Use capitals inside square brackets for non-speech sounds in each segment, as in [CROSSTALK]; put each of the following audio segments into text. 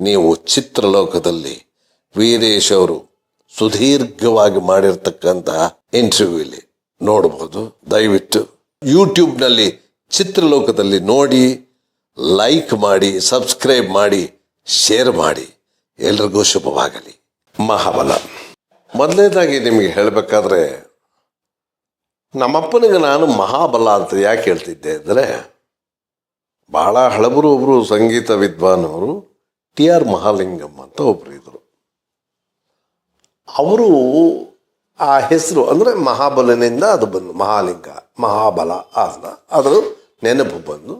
ನೀವು ಚಿತ್ರಲೋಕದಲ್ಲಿ ವೀರೇಶ್ ಅವರು ಸುದೀರ್ಘವಾಗಿ ಮಾಡಿರ್ತಕ್ಕಂತಹ ಇಂಟರ್ವ್ಯೂ ಇಲ್ಲಿ ನೋಡಬಹುದು ದಯವಿಟ್ಟು ಯೂಟ್ಯೂಬ್ನಲ್ಲಿ ಚಿತ್ರಲೋಕದಲ್ಲಿ ನೋಡಿ ಲೈಕ್ ಮಾಡಿ ಸಬ್ಸ್ಕ್ರೈಬ್ ಮಾಡಿ ಶೇರ್ ಮಾಡಿ. ಎಲ್ರಿಗೂ ಶುಭವಾಗಲಿ. ಮಹಾಬಲ. ಮೊದಲನೇದಾಗಿ ನಿಮಗೆ ಹೇಳಬೇಕಾದ್ರೆ, ನಮ್ಮಪ್ಪನಿಗೆ ನಾನು ಮಹಾಬಲ ಅಂತ ಯಾಕೆ ಹೇಳ್ತಿದ್ದೆ ಅಂದರೆ ಭಾಳ ಹಳಬರು ಒಬ್ಬರು ಸಂಗೀತ ವಿದ್ವಾನವರು ಟಿ ಆರ್ ಮಹಾಲಿಂಗಂ ಅಂತ ಒಬ್ಬರು ಇದ್ದರು ಅವರು ಆ ಹೆಸರು ಅಂದರೆ ಮಹಾಬಲನಿಂದ ಅದು ಬಂದು ಮಹಾಲಿಂಗ, ಮಹಾಬಲ ಅಂತ ಅದರ ನೆನಪು ಬಂದು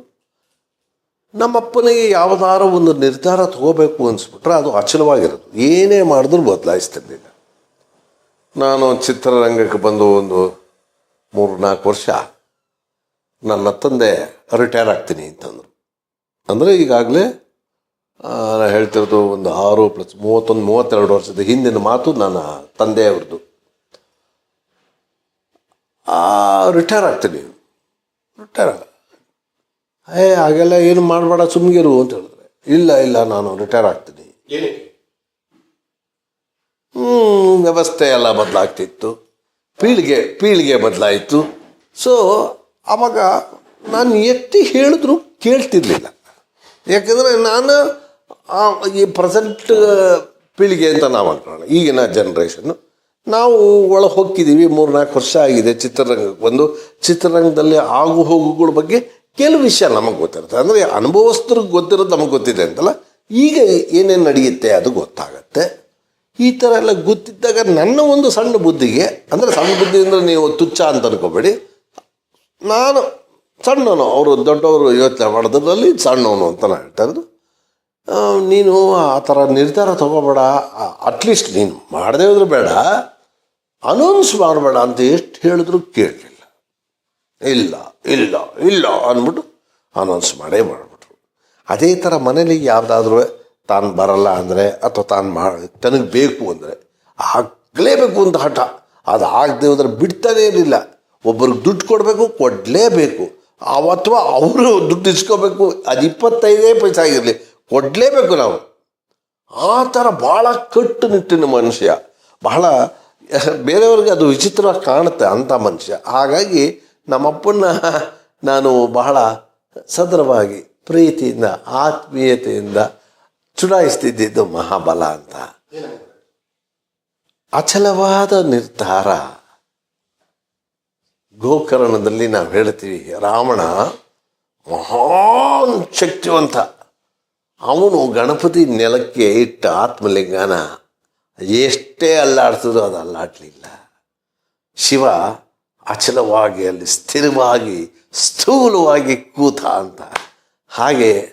ನಮ್ಮಪ್ಪನಿಗೆ ಯಾವುದಾರ ಒಂದು ನಿರ್ಧಾರ ತಗೋಬೇಕು ಅನಿಸ್ಬಿಟ್ರೆ ಅದು ಅಚಲವಾಗಿರೋದು. ಏನೇ ಮಾಡಿದ್ರು ಬದಲಾಯಿಸ್ತಿರ್ಲಿಲ್ಲ. ನಾನು ಚಿತ್ರರಂಗಕ್ಕೆ ಬಂದು ಒಂದು ಮೂರು, ನಾಲ್ಕು ವರ್ಷ ನನ್ನ ತಂದೆ ರಿಟೈರ್ ಆಗ್ತೀನಿ ಅಂತಂದರು. ಅಂದರೆ ಈಗಾಗಲೇ ನಾನು ಹೇಳ್ತಿರೋದು ಒಂದು ಆರು ಪ್ಲಸ್ ಮೂವತ್ತೊಂದು ಮೂವತ್ತೆರಡು ವರ್ಷದ ಹಿಂದಿನ ಮಾತು ನನ್ನ ತಂದೆಯವ್ರದ್ದು. ರಿಟೈರ್ ಆಗ್ತೀನಿ. ರಿಟೈರ್ ಏ ಹಾಗೆಲ್ಲ ಏನು ಮಾಡಬೇಡ ಸುಮ್ಗಿರು ಅಂತ ಹೇಳಿದ್ರೆ. ಇಲ್ಲ ಇಲ್ಲ ನಾನು ರಿಟೈರ್ ಆಗ್ತೀನಿ. ಹ್ಞೂ ವ್ಯವಸ್ಥೆ ಎಲ್ಲ ಬದಲಾಗ್ತಿತ್ತು. ಪೀಳಿಗೆ ಪೀಳಿಗೆ ಬದಲಾಯಿತು. ಸೊ ಆವಾಗ ನಾನು ಎತ್ತಿ ಹೇಳಿದ್ರು ಕೇಳ್ತಿರ್ಲಿಲ್ಲ. ಯಾಕಂದರೆ ನಾನು ಆ, ಈ ಪ್ರೆಸೆಂಟ್ ಪೀಳಿಗೆ ಅಂತ ನಾವು ಅನ್ಕೊಳ್ಳೋಣ ಈಗಿನ ಜನ್ರೇಷನ್ನು ನಾವು ಒಳಗೆ ಹೋಗ್ತಿದ್ದೀವಿ ಮೂರು ನಾಲ್ಕು ವರ್ಷ ಆಗಿದೆ ಚಿತ್ರರಂಗಕ್ಕೆ ಬಂದು. ಚಿತ್ರರಂಗದಲ್ಲಿ ಆಗು ಹೋಗುಗಳ ಬಗ್ಗೆ ಕೆಲವು ವಿಷಯ ನಮಗೆ ಗೊತ್ತಿರುತ್ತೆ. ಅಂದರೆ ಅನುಭವಸ್ಥರಿಗೆ ಗೊತ್ತಿರೋದು ನಮಗೆ ಗೊತ್ತಿದೆ ಅಂತಲ್ಲ. ಈಗ ಏನೇನು ನಡೆಯುತ್ತೆ ಅದು ಗೊತ್ತಾಗತ್ತೆ. ಈ ಥರ ಎಲ್ಲ ಗೊತ್ತಿದ್ದಾಗ ನನ್ನ ಒಂದು ಸಣ್ಣ ಬುದ್ಧಿಗೆ ಅಂದರೆ ಸಣ್ಣ ಬುದ್ಧಿ ಅಂದರೆ ನೀವು ತುಚ್ಛ ಅಂತ ಅನ್ಕೋಬೇಡಿ. ನಾನು ಸಣ್ಣವನು ಅವರು ದೊಡ್ಡವರು ಯೋಚನೆ ಮಾಡೋದ್ರಲ್ಲಿ ಸಣ್ಣವನು ಅಂತ ನಾನು ಹೇಳ್ತಾ ಇರೋದು. ನೀನು ಆ ಥರ ನಿರ್ಧಾರ ತೊಗೋಬೇಡ. ಅಟ್ಲೀಸ್ಟ್ ನೀನು ಮಾಡದೇ ಹೋದ್ರೆ ಬೇಡ. ಅನೌನ್ಸ್ ಮಾಡಬೇಡ ಅಂತ ಎಷ್ಟು ಹೇಳಿದ್ರು ಕೇಳಲಿಲ್ಲ. ಇಲ್ಲ ಇಲ್ಲ ಇಲ್ಲ ಅಂದ್ಬಿಟ್ಟು ಅನೌನ್ಸ್ ಮಾಡೇ ಮಾಡಿಬಿಟ್ರು. ಅದೇ ಥರ ಮನೇಲಿ ಯಾವುದಾದ್ರೂ ತಾನು ಬರಲ್ಲ ಅಂದರೆ ಅಥವಾ ತಾನು ಮಾ ತನಗೆ ಬೇಕು ಅಂದರೆ ಆಗಲೇಬೇಕು ಅಂತ ಹಠ. ಅದು ಆಗದೆ ಹೋದ್ರೆ ಬಿಡ್ತಾನೇ ಇರಲಿಲ್ಲ. ಒಬ್ಬರಿಗೆ ದುಡ್ಡು ಕೊಡಬೇಕು, ಕೊಡಲೇಬೇಕು. ಅಥವಾ ಅವರು ದುಡ್ಡು ಇಸ್ಕೋಬೇಕು. ಅದು ಇಪ್ಪತ್ತೈದೇ ಪೈಸೆ ಆಗಿರಲಿ. ಕೊಡಲೇಬೇಕು ನಾವು. ಆ ಥರ ಭಾಳ ಕಟ್ಟುನಿಟ್ಟಿನ ಮನುಷ್ಯ. ಬಹಳ, ಬೇರೆಯವ್ರಿಗೆ ಅದು ವಿಚಿತ್ರವಾಗಿ ಕಾಣುತ್ತೆ ಅಂಥ ಮನುಷ್ಯ. ಹಾಗಾಗಿ ನಮ್ಮಪ್ಪನ್ನ ನಾನು ಬಹಳ ಸದೃಢವಾಗಿ ಪ್ರೀತಿಯಿಂದ, ಆತ್ಮೀಯತೆಯಿಂದ ಚುಡಾಯಿಸ್ತಿದ್ದಿದ್ದು ಮಹಾಬಲ ಅಂತ. ಅಚಲವಾದ ನಿರ್ಧಾರ. ಗೋಕರ್ಣದಲ್ಲಿ ನಾವು ಹೇಳ್ತೀವಿ, ರಾವಣ ಮಹಾನ್ ಶಕ್ತಿವಂತ. ಅವನು ಗಣಪತಿ ನೆಲಕ್ಕೆ ಇಟ್ಟ ಆತ್ಮಲಿಂಗನ ಎಷ್ಟೇ ಅಲ್ಲಾಡ್ತದೋ ಅದು ಅಲ್ಲಾಡಲಿಲ್ಲ. ಶಿವ ಅಚಲವಾಗಿ ಅಲ್ಲಿ ಸ್ಥಿರವಾಗಿ ಸ್ಥೂಲವಾಗಿ ಕೂತ ಅಂತ. ಹಾಗೆ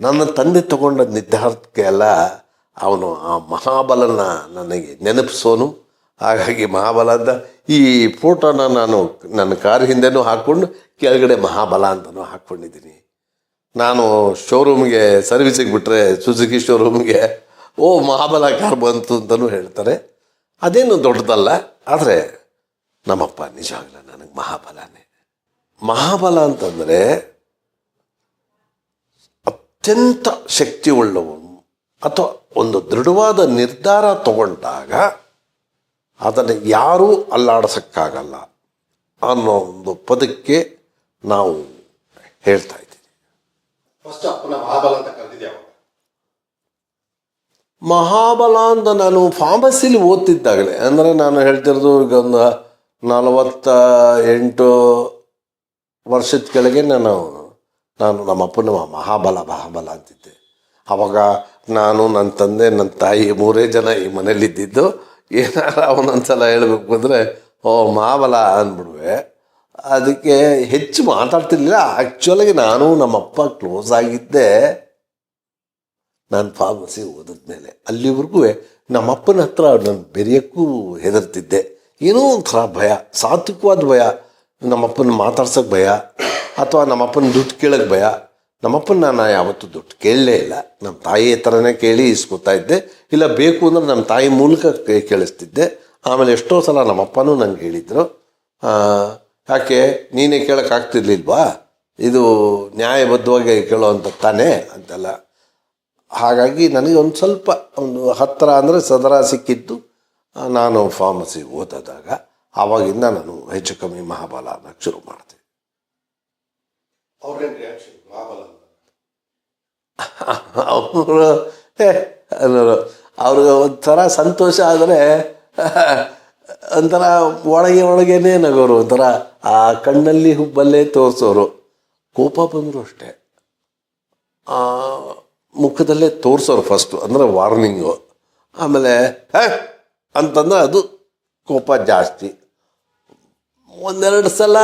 ನನ್ನ ತಂದೆ ತಗೊಂಡ ನಿರ್ಧಾರಕ್ಕೆ ಎಲ್ಲ ಅವನು ಆ ಮಹಾಬಲನ ನನಗೆ ನೆನಪಿಸೋನು. ಹಾಗಾಗಿ ಮಹಾಬಲ ಅಂತ ಈ ಫೋಟೋನ ನಾನು ನನ್ನ ಕಾರ್ ಹಿಂದೆನೂ ಹಾಕ್ಕೊಂಡು, ಕೆಳಗಡೆ ಮಹಾಬಲ ಅಂತಲೂ ಹಾಕ್ಕೊಂಡಿದ್ದೀನಿ. ನಾನು ಶೋರೂಮ್ಗೆ ಸರ್ವಿಸಿಗೆ ಬಿಟ್ಟರೆ ಸುಜುಕಿ ಶೋರೂಮ್ಗೆ ಓ ಮಹಾಬಲ ಕಾರ್ ಬಂತು ಅಂತಲೂ ಹೇಳ್ತಾರೆ. ಅದೇನು ದೊಡ್ಡದಲ್ಲ, ಆದರೆ ನಮ್ಮಪ್ಪ ನಿಜವಾಗ್ಲೂ ನನಗೆ ಮಹಾಬಲನೇ. ಮಹಾಬಲ ಅಂತಂದರೆ ಅತ್ಯಂತ ಶಕ್ತಿ ಉಳ್ಳವನು ಅಥವಾ ಒಂದು ದೃಢವಾದ ನಿರ್ಧಾರ ತಗೊಂಡಾಗ ಅದನ್ನು ಯಾರೂ ಅಲ್ಲಾಡಿಸೋಕ್ಕಾಗಲ್ಲ ಅನ್ನೋ ಒಂದು ಪದಕ್ಕೆ ನಾವು ಹೇಳ್ತಾ ಇದ್ದೀವಿ ಫಸ್ಟ್ ಅಪ್ಪನ ಮಹಾಬಲ ಅಂತ ಕರೆದಿದ್ದೆ ಅವಾಗ ಮಹಾಬಲ ಅಂತ ನಾನು ಫಾರ್ಮಸಿಲಿ ಓದ್ತಿದ್ದಾಗಲೇ. ಅಂದರೆ ನಾನು ಹೇಳ್ತಿರೋದು ಈಗ ಒಂದು ನಲವತ್ತ ಎಂಟು ವರ್ಷದ ಕೆಳಗೆ ನಾನು ನಾನು ನಮ್ಮ ಅಪ್ಪನ ಮಹಾಬಲ ಮಹಾಬಲ ಅಂತಿದ್ದೆ. ಅವಾಗ ನಾನು, ನನ್ನ ತಂದೆ, ನನ್ನ ತಾಯಿ ಮೂರೇ ಜನ ಈ ಮನೇಲಿದ್ದಿದ್ದು ಏನಾರ ಅವನೊಂದ್ಸಲ ಹೇಳಬೇಕು ಅಂದರೆ, ಓ, ಮಹಾಬಲ ಅಂದ್ಬಿಡುವೆ. ಅದಕ್ಕೆ ಹೆಚ್ಚು ಮಾತಾಡ್ತಿರ್ಲಿಲ್ಲ. ಆ್ಯಕ್ಚುಲಾಗಿ ನಾನು ನಮ್ಮಪ್ಪ ಕ್ಲೋಸ್ ಆಗಿದ್ದೆ. ನಾನು ಫಾರ್ಮಸಿ ಓದಿದ್ಮೇಲೆ. ಅಲ್ಲಿವರೆಗೂ ನಮ್ಮಪ್ಪನ ಹತ್ರ ನಾನು ಬೆರೆಯೋಕ್ಕೂ ಹೆದರ್ತಿದ್ದೆ. ಏನೋ ಒಂಥರ ಭಯ, ಸಾತ್ವಿಕವಾದ ಭಯ. ನಮ್ಮಪ್ಪನ ಮಾತಾಡ್ಸೋಕೆ ಭಯ, ಅಥವಾ ನಮ್ಮಪ್ಪನ ದುಡ್ಡು ಕೇಳೋಕ್ಕೆ ಭಯ. ನಮ್ಮಪ್ಪನ ನಾನು ಯಾವತ್ತೂ ದುಡ್ಡು ಕೇಳಲೇ ಇಲ್ಲ. ನಮ್ಮ ತಾಯಿ ಥರನೇ ಕೇಳಿ ಇಸ್ಕೊತಾ ಇದ್ದೆ. ಇಲ್ಲ, ಬೇಕು ಅಂದ್ರೆ ನಮ್ಮ ತಾಯಿ ಮೂಲಕ ಕೇಳಿಸ್ತಿದ್ದೆ. ಆಮೇಲೆ ಎಷ್ಟೋ ಸಲ ನಮ್ಮಪ್ಪನೂ ನಂಗೆ ಹೇಳಿದರು ಯಾಕೆ? ನೀನೇ ಕೇಳೋಕ್ಕಾಗ್ತಿರ್ಲಿಲ್ವಾ ಇದು ನ್ಯಾಯಬದ್ಧವಾಗಿ ಕೇಳೋವಂಥ ತಾನೇ? ಅಂತೆಲ್ಲ. ಹಾಗಾಗಿ ನನಗೆ ಒಂದು ಸ್ವಲ್ಪ ಒಂದು ಹತ್ತಿರ ಅಂದರೆ ಸದರ ಸಿಕ್ಕಿದ್ದು ನಾನು ಫಾರ್ಮಸಿ ಓದಿದಾಗ ಆವಾಗಿಂದ ನಾನು ಹೆಚ್ಚು ಕಮ್ಮಿ ಮಹಾಬಲ ಅನ್ನೋಕ್ಕೆ ಶುರು ಮಾಡ್ತೀನಿ. ಅವರು [LAUGHS] ಅವ್ರಿಗೆ ಒಂಥರ ಸಂತೋಷ ಆದರೆ [LAUGHS] ಒಂಥರ ಒಳಗೆ ಒಳಗೇನೆ ನಗೋರು ಒಂಥರ ಆ ಕಣ್ಣಲ್ಲಿ ಹುಬ್ಬಲ್ಲೇ ತೋರಿಸೋರು. ಕೋಪ ಬಂದರು ಅಷ್ಟೇ. ಮುಖದಲ್ಲೇ ತೋರಿಸೋರು ಫಸ್ಟು ಅಂದರೆ ವಾರ್ನಿಂಗು ಆಮೇಲೆ, ಹೇ! ಅಂತಂದ್ರೆ ಅದು ಕೋಪ ಜಾಸ್ತಿ. ಒಂದೆರಡು ಸಲ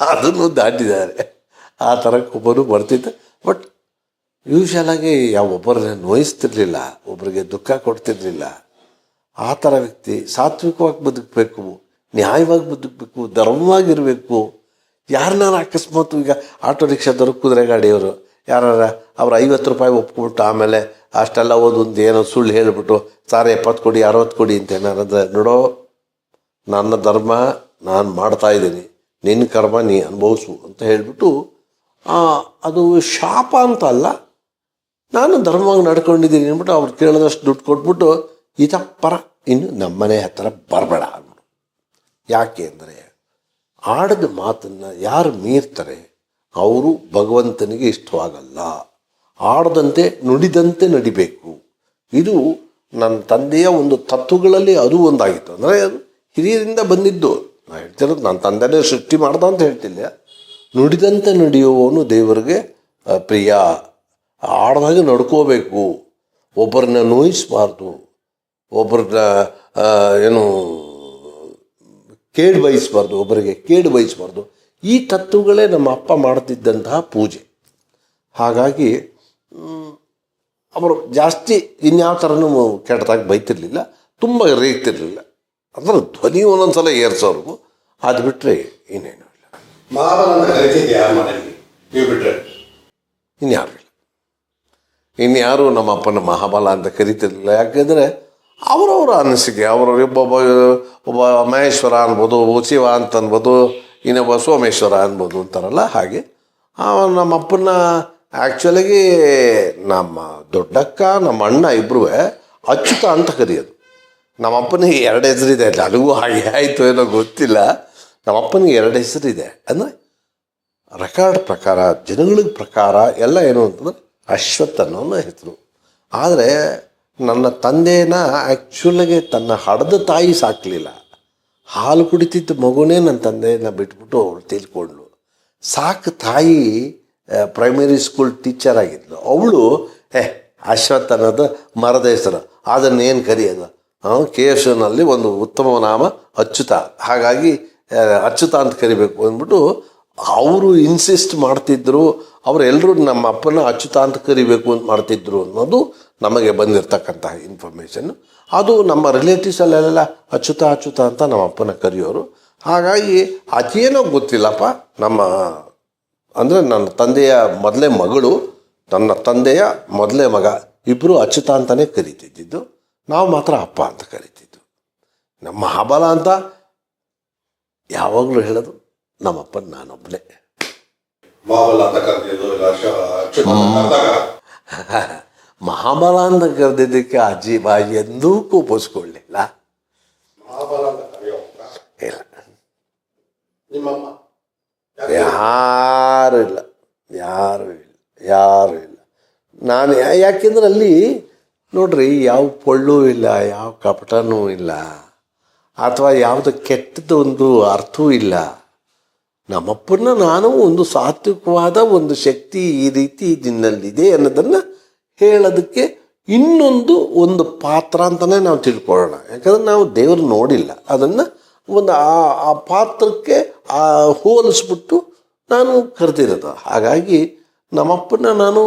ಅದನ್ನು ದಾಟಿದ್ದಾರೆ. ಆ ಥರ ಕೋಪನೂ ಬರ್ತಿತ್ತು. ಬಟ್ ಯೂಶಲಾಗಿ ಯಾವ ಒಬ್ಬರನ್ನ ನೋಯಿಸ್ತಿರ್ಲಿಲ್ಲ ಒಬ್ಬರಿಗೆ ದುಃಖ ಕೊಡ್ತಿರ್ಲಿಲ್ಲ. ಆ ಥರ ವ್ಯಕ್ತಿ ಸಾತ್ವಿಕವಾಗಿ ಬದುಕಬೇಕು, ನ್ಯಾಯವಾಗಿ ಬದುಕಬೇಕು, ಧರ್ಮವಾಗಿರಬೇಕು. ಯಾರನ್ನಾರ ಅಕಸ್ಮಾತ್ ಈಗ ಆಟೋ ರಿಕ್ಷಾದವರು, ಕುದುರೆ ಗಾಡಿಯವರು ಯಾರು ಅವ್ರು ಐವತ್ತು ರೂಪಾಯಿ ಒಪ್ಕೊಬಿಟ್ಟು ಆಮೇಲೆ ಅಷ್ಟೆಲ್ಲ ಓದೊಂದು ಏನೋ ಸುಳ್ಳು ಹೇಳಿಬಿಟ್ಟು, ಸಾರ ಎಪ್ಪತ್ತು ಕೊಡಿ, ಅರವತ್ತು ಕೊಡಿ ಅಂತ ಏನಾರಂದ್ರೆ ನೋಡೋ, ನನ್ನ ಧರ್ಮ ನಾನು ಮಾಡ್ತಾ ಇದ್ದೀನಿ. ನಿನ್ನ ಕರ್ಮ ನೀ ಅನುಭವಿಸು ಅಂತ ಹೇಳಿಬಿಟ್ಟು ಅದು ಶಾಪ ಅಂತ ಅಲ್ಲ. ನಾನು ಧರ್ಮವಾಗಿ ನಡ್ಕೊಂಡಿದ್ದೀನಿ ಅಂದ್ಬಿಟ್ಟು ಅವ್ರು ಕೇಳಿದಷ್ಟು ದುಡ್ಡು ಕೊಟ್ಬಿಟ್ಟು ಈತ ಪರ, ಇನ್ನು ನಮ್ಮನೆ ಹತ್ತಿರ ಬರಬೇಡ ಅಂದ್ಬಿಟ್ಟು. ಯಾಕೆ ಅಂದರೆ ಆಡದ ಮಾತನ್ನು ಯಾರು ಮೀರ್ತಾರೆ, ಅವರು ಭಗವಂತನಿಗೆ ಇಷ್ಟವಾಗಲ್ಲ. ಆಡದಂತೆ ನುಡಿದಂತೆ ನಡಿಬೇಕು. ಇದು ನನ್ನ ತಂದೆಯ ಒಂದು ತತ್ವಗಳಲ್ಲಿ ಅದು ಒಂದಾಗಿತ್ತು. ಅಂದರೆ ಅದು ಹಿರಿಯರಿಂದ ಬಂದಿದ್ದು. ನಾ ಹೇಳ್ತಿರೋದು ನನ್ನ ತಂದೆನೇ ಸೃಷ್ಟಿ ಮಾಡ್ದ ಅಂತ ಹೇಳ್ತಿಲ್ಲ. ನುಡಿದಂತೆ ನಡೆಯುವವನು ದೇವರಿಗೆ ಪ್ರಿಯ. ಆಡ್ದಾಗೆ ನಡ್ಕೋಬೇಕು. ಒಬ್ಬರನ್ನ ನೋಯಿಸಬಾರ್ದು. ಒಬ್ಬರನ್ನ ಏನು ಕೇಡು ಬಯಸಬಾರ್ದು ಒಬ್ಬರಿಗೆ ಕೇಡು ಬಯಸಬಾರ್ದು. ಈ ತತ್ವಗಳೇ ನಮ್ಮ ಅಪ್ಪ ಮಾಡ್ತಿದ್ದಂತಹ ಪೂಜೆ. ಹಾಗಾಗಿ ಅವರು ಜಾಸ್ತಿ ಇನ್ಯಾವ ಥರನೂ ಕೆಟ್ಟದಾಗಿ ಬೈತಿರಲಿಲ್ಲ ತುಂಬ ರೇಗ್ತಿರ್ಲಿಲ್ಲ. ಅಂದ್ರೆ ಧ್ವನಿ ಒಂದೊಂದ್ಸಲ ಏರ್ಸೋರು ಅದು ಬಿಟ್ಟರೆ ಇನ್ನೇನು ಇಲ್ಲ. ಇನ್ಯಾರು ಇಲ್ಲ. ಇನ್ಯಾರು ನಮ್ಮ ಅಪ್ಪನ ಮಹಾಬಲ ಅಂತ ಕರಿತಿರ್ಲಿಲ್ಲ. ಯಾಕೆಂದರೆ ಅವರವರ ಅನಿಸಿಕೆ, ಅವರವ್ರ ಒಬ್ಬೊಬ್ಬ ಒಬ್ಬ ಮಹೇಶ್ವರ ಅನ್ಬೋದು, ಶಿವ ಅಂತ ಅನ್ಬೋದು, ಇನ್ನೊಬ್ಬ ಸೋಮೇಶ್ವರ ಅನ್ಬೋದು ಅಂತಾರಲ್ಲ ಹಾಗೆ. ನಮ್ಮ ಅಪ್ಪನ ಆ್ಯಕ್ಚುಲಾಗಿ ನಮ್ಮ ದೊಡ್ಡಕ್ಕ, ನಮ್ಮ ಅಣ್ಣ ಇಬ್ಬರೂ ಅಚ್ಚುತ ಅಂತ ಕರೆಯೋದು. ನಮ್ಮ ಅಪ್ಪನಿಗೆ ಎರಡು ಹೆಸರಿದೆ, ನನಗೂ ಹಾಗೆ ಆಯಿತು ಏನೋ ಗೊತ್ತಿಲ್ಲ. ನಮ್ಮ ಅಪ್ಪನಿಗೆ ಎರಡು ಹೆಸರಿದೆ. ಅಂದರೆ ರೆಕಾರ್ಡ್ ಪ್ರಕಾರ, ಜನಗಳ ಪ್ರಕಾರ ಎಲ್ಲ ಏನು ಅಂತಂದ್ರೆ ಅಶ್ವತ್ಥ ಅನ್ನೋ ಹೆಸರು. ಆದರೆ ನನ್ನ ತಂದೆನ ಆ್ಯಕ್ಚುಲಾಗೆ ತನ್ನ ಹಡದ ತಾಯಿ ಸಾಕಲಿಲ್ಲ. ಹಾಲು ಕುಡಿತಿದ್ದ ಮಗುನೇ ನನ್ನ ತಂದೆಯನ್ನ ಬಿಟ್ಬಿಟ್ಟು ಅವಳು ತಿಳ್ಕೊಂಡ್ಳು ಸಾಕು ತಾಯಿ ಪ್ರೈಮರಿ ಸ್ಕೂಲ್ ಟೀಚರ್ ಆಗಿದ್ಲು. ಅವಳು ಏ ಅಶ್ವಥ್ ಅನ್ನೋದು ಮರದ ಹೆಸರು. ಅದನ್ನೇನು ಕರೆಯೋದು? ಕೆ ಎಸ್ನಲ್ಲಿ ಒಂದು ಉತ್ತಮ ನಾಮ ಅಚ್ಯುತ. ಹಾಗಾಗಿ ಅಚ್ಯುತ ಅಂತ ಕರಿಬೇಕು ಅಂದ್ಬಿಟ್ಟು ಅವರು ಇನ್ಸಿಸ್ಟ್ ಮಾಡ್ತಿದ್ರು ಅವರೆಲ್ಲರೂ ನಮ್ಮ ಅಪ್ಪನ ಅಚ್ಯುತ ಅಂತ ಕರಿಬೇಕು ಅಂತ ಮಾಡ್ತಿದ್ರು ಅನ್ನೋದು ನಮಗೆ ಬಂದಿರತಕ್ಕಂತಹ ಇನ್ಫಾರ್ಮೇಷನ್ ಅದು ನಮ್ಮ ರಿಲೇಟಿವ್ಸಲ್ಲೆಲ್ಲ ಅಚ್ಯುತ ಅಚ್ಯುತ ಅಂತ ನಮ್ಮ ಅಪ್ಪನ ಕರೆಯೋರು. ಹಾಗಾಗಿ ಅದೇನೋ ಗೊತ್ತಿಲ್ಲಪ್ಪ, ನಮ್ಮ, ಅಂದರೆ ನನ್ನ ತಂದೆಯ ಮೊದಲೇ ಮಗಳು, ನನ್ನ ತಂದೆಯ ಮೊದಲೇ ಮಗ ಇಬ್ಬರು ಅಚ್ಯುತ ಅಂತಲೇ ಕರಿತಿದ್ದಿದ್ದು. ನಾವು ಮಾತ್ರ ಅಪ್ಪ ಅಂತ ಕರಿತಿದ್ದು. ನಮ್ಮ ಹಬಲ ಅಂತ ಯಾವಾಗಲೂ ಹೇಳೋದು. ನಮ್ಮಪ್ಪನ ನಾನೊಬ್ಬನೇ ಮಹಾಬಲ ಅಂತ ಕರೆದಿದ್ದಕ್ಕೆ ಅಜ್ಜಿ ಬಾಯಿ ಎಂದೂ ಕೋಪಿಸ್ಕೊಳ್ಳಿಲ್ಲ. ಇಲ್ಲ. ಯಾರು ಇಲ್ಲ. ಯಾರು ಇಲ್ಲ. ಯಾರು ಇಲ್ಲ. ನಾನು ಯಾಕೆಂದ್ರೆ ಅಲ್ಲಿ ನೋಡ್ರಿ ಯಾವ ಪೊಳ್ಳು ಇಲ್ಲ ಯಾವ ಕಪಟನೂ ಇಲ್ಲ ಅಥವಾ ಯಾವುದು ಕೆಟ್ಟದ್ದು ಒಂದು ಅರ್ಥವೂ ಇಲ್ಲ. ನಮ್ಮಪ್ಪನ ನಾನು ಒಂದು ಸಾತ್ವಿಕವಾದ ಒಂದು ಶಕ್ತಿ ಈ ರೀತಿ ನಿನ್ನಲ್ಲಿದೆ ಅನ್ನೋದನ್ನು ಹೇಳೋದಕ್ಕೆ ಇನ್ನೊಂದು ಒಂದು ಪಾತ್ರ ಅಂತಲೇ ನಾವು ತಿಳ್ಕೊಳ್ಳೋಣ. ಯಾಕಂದ್ರೆ ನಾವು ದೇವರು ನೋಡಿಲ್ಲ. ಅದನ್ನು ಒಂದು ಆ ಆ ಪಾತ್ರಕ್ಕೆ ಆ ಹೋಲಿಸ್ಬಿಟ್ಟು ನಾನು ಕರೆದಿರೋದು. ಹಾಗಾಗಿ ನಮ್ಮಪ್ಪನ ನಾನು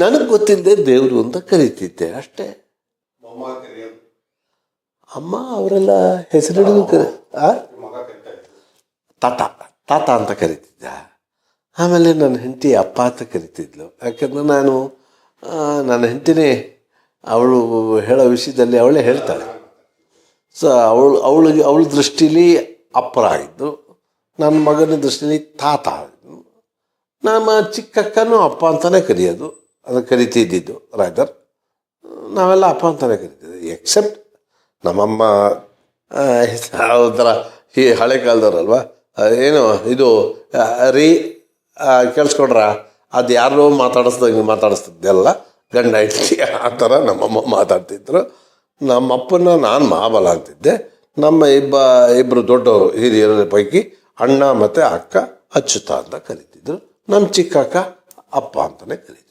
ನನಗೆ ಗೊತ್ತಿಲ್ಲದೆ ದೇವರು ಅಂತ ಕರಿತಿದ್ದೆ. ಅಷ್ಟೇ. ಅಮ್ಮ ಅವರೆಲ್ಲ ಹೆಸರಿಡಿದು ಕರೆ ಆ ನಿಮ್ಮ ಮಗ ಕರಿತಾ ಇದ್ರು ತಾತ ತಾತ ಅಂತ ಕರಿತಿದ್ದ. ಆಮೇಲೆ ನನ್ನ ಹೆಂಡತಿ ಅಪ್ಪ ಅಂತ ಕರಿತಿದ್ಲು. ಯಾಕಂದ್ರೆ ನಾನು ನನ್ನ ಹೆಂಡತಿನೇ ಅವಳು ಹೇಳೋ ವಿಷಯದಲ್ಲಿ ಅವಳೇ ಹೇಳ್ತಾಳೆ. ಸೊ ಅವಳು, ಅವಳಿಗೆ, ಅವಳ ದೃಷ್ಟಿಲಿ ಅಪ್ಪರ ಆಗಿದ್ದು ನನ್ನ ಮಗನ ದೃಷ್ಟಿಲಿ ತಾತ ಆಗಿದ್ದು ನಮ್ಮ ಚಿಕ್ಕಕ್ಕನೂ ಅಪ್ಪ ಅಂತಲೇ ಕರೆಯೋದು. ಅದು ಕರಿತಿದ್ದಿದ್ದು ರಾಯ್ದರ್ ನಾವೆಲ್ಲ ಅಪ್ಪ ಅಂತಲೇ ಕರಿತಿದ್ದೆ. ಎಕ್ಸೆಪ್ಟ್ ನಮ್ಮಮ್ಮ ಯಾವ ಥರ ಈ ಹಳೆ ಕಾಲದವ್ರಲ್ವ? ಏನು, ಇದು ರೀ ಕೇಳಿಸ್ಕೊಂಡ್ರ? ಅದು ಯಾರೋ ಮಾತಾಡಿಸ್ದಂಗೆ ಮಾತಾಡಿಸ್ತಿದ್ದೆಲ್ಲ ಗಂಡ ಹೆಟ್ಟಿ ಆ ಥರ ನಮ್ಮಮ್ಮ ಮಾತಾಡ್ತಿದ್ರು. ನಮ್ಮಪ್ಪನ ನಾನು ಮಹಾಬಲ ಅಂತಿದ್ದೆ. ನಮ್ಮ ಇಬ್ಬ ಇಬ್ಬರು ದೊಡ್ಡವರು ಹಿರಿಯರ ಪೈಕಿ ಅಣ್ಣ ಮತ್ತು ಅಕ್ಕ ಅಚ್ಚುತ ಅಂತ ಕರಿತಿದ್ರು. ನಮ್ಮ ಚಿಕ್ಕಕ್ಕ ಅಪ್ಪ ಅಂತಲೇ ಕರೀತಿದ್ರು.